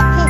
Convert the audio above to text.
Hey.